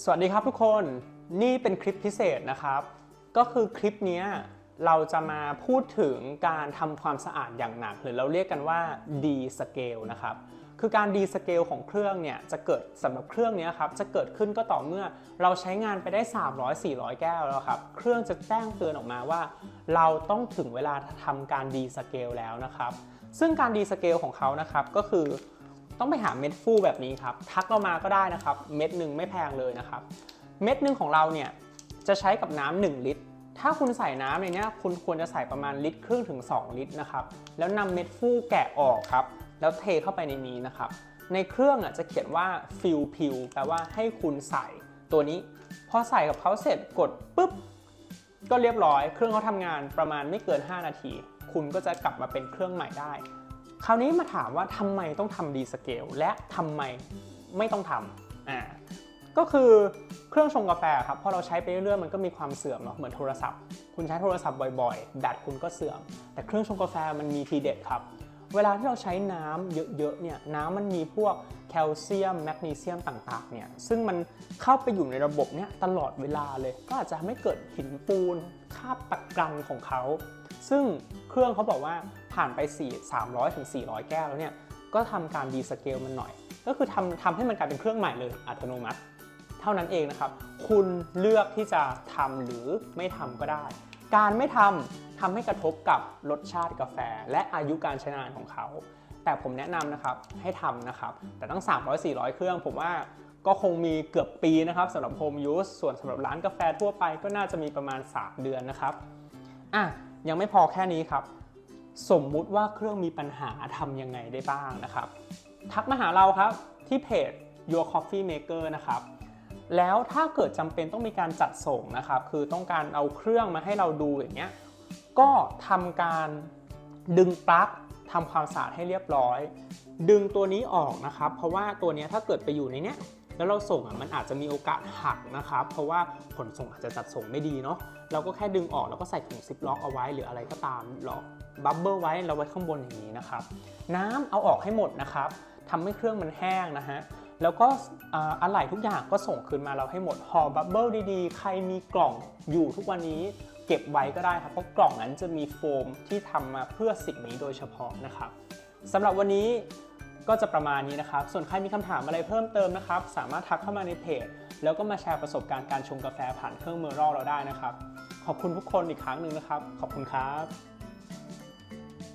สวัสดีครับทุกคนนี่เป็นคลิปพิเศษนะครับ ก็คือคลิปนี้เราจะมาพูดถึงการทำความสะอาดอย่างหนัก หรือเราเรียกกันว่า D scale นะครับคือการ D scale ของเครื่องเนี่ยจะเกิดสำหรับเครื่องนี้ครับจะเกิดขึ้นก็ต่อเมื่อเราใช้งานไปได้ 300-400 แก้วแล้วครับเครื่องจะแจ้งเตือนออกมาว่า เราต้องถึงเวลาทำการ D scale แล้วนะครับซึ่งการ D scale ของเขานะครับก็คือ ต้องไปหาเม็ดฟูแบบนี้ครับ ทักเรามาก็ได้นะครับ เม็ดหนึ่งไม่แพงเลยนะครับ เม็ดหนึ่งของเราเนี่ยจะใช้กับน้ำ1ลิตร ถ้าคุณใส่น้ำในเนี้ยคุณควรจะใส่ประมาณลิตรครึ่งถึง 2 ลิตรนะครับ แล้วนำเม็ดฟูแกะออกครับ แล้วเทเข้าไปในนี้นะครับ ในเครื่องอะจะเขียนว่า fill pill แปลว่าให้คุณใส่ตัวนี้ พอใส่กับเขาเสร็จกดปุ๊บ ก็เรียบร้อย เครื่องเขาทำงานประมาณไม่เกิน 5 นาที คุณก็จะกลับมาเป็นเครื่องใหม่ได้ คราวนี้มาถามว่าทำไมต้องทำดีสเกลและทำไมไม่ต้องทำอ่าก็คือเครื่องชงกาแฟครับพอเราใช้ไปเรื่อยๆมันก็มีความเสื่อมเนาะเหมือนโทรศัพท์ คุณใช้โทรศัพท์บ่อยๆแบตคุณก็เสื่อม แต่เครื่องชงกาแฟมันมีทีเด็ดครับ เวลาที่เราใช้น้ำเยอะๆเนี่ยน้ำมันมีพวกแคลเซียมแมกนีเซียมต่างๆเนี่ยซึ่งมันเข้าไปอยู่ในระบบเนี่ยตลอดเวลาเลย ก็อาจจะทำให้เกิดหินปูนคราบตะกันของเขา ซึ่งเครื่องเขาบอกว่าผ่านไป 4 300ถึง400 แก้วแล้วเนี่ยก็ทำการดีสเกลมันหน่อย ก็คือทำทำให้มันกลายเป็นเครื่องใหม่เลยอัตโนมัติ เท่านั้นเองนะครับ คุณเลือกที่จะทำหรือไม่ทำก็ได้ การไม่ทำทำให้กระทบกับรสชาติกาแฟ และอายุการใช้งานของเขา แต่ผมแนะนำนะครับให้ทำนะครับ แต่ตั้ง 300-400 เครื่องผมว่าก็คงมีเกือบปีนะครับสำหรับ Home Use ส่วนสำหรับร้านกาแฟทั่วไปก็น่าจะมีประมาณ 3 เดือนนะครับอะ ยังไม่พอแค่นี้ครับ สมมุติว่าเครื่องมีปัญหาทำยังไงได้บ้างนะครับ ทักมาหาเราครับที่เพจ Your Coffee Maker นะครับแล้วถ้าเกิดจำเป็นต้องมีการจัดส่งนะครับ คือต้องการเอาเครื่องมาให้เราดูอย่างเงี้ยก็ทำการดึงปลั๊กทำความสะอาดให้เรียบร้อย ดึงตัวนี้ออกนะครับ เพราะว่าตัวนี้ถ้าเกิดไปอยู่ในเนี้ย แล้วเราส่งอะมันอาจจะมีโอกาสหักนะครับเพราะว่าขนส่งอาจจะจัดส่งไม่ดีเนาะเราก็แค่ดึงออกแล้วก็ใส่ถุงซิปล็อกเอาไว้หรืออะไรก็ตามหลอกบับเบิลไว้เราไว้ข้างบนอย่างนี้นะครับน้ำเอาออกให้หมดนะครับทำให้เครื่องมันแห้งนะฮะแล้วก็อ่าอะไหล่ทุกอย่างก็ส่งคืนมาเราให้หมดห่อบับเบิลดีๆ ใครมีกล่องอยู่ทุกวันนี้เก็บไว้ก็ได้ครับ เพราะกล่องนั้นจะมีโฟมที่ทำมาเพื่อสิ่งนี้โดยเฉพาะนะครับสำหรับวันนี้ ก็จะประมาณนี้นะครับ ส่วนใครมีคำถามอะไรเพิ่มเติมนะครับ สามารถทักเข้ามาในเพจ แล้วก็มาแชร์ประสบการณ์การชงกาแฟผ่านเครื่องเมอร์รอเราได้นะครับ ขอบคุณทุกคนอีกครั้งหนึ่งนะครับ ขอบคุณครับ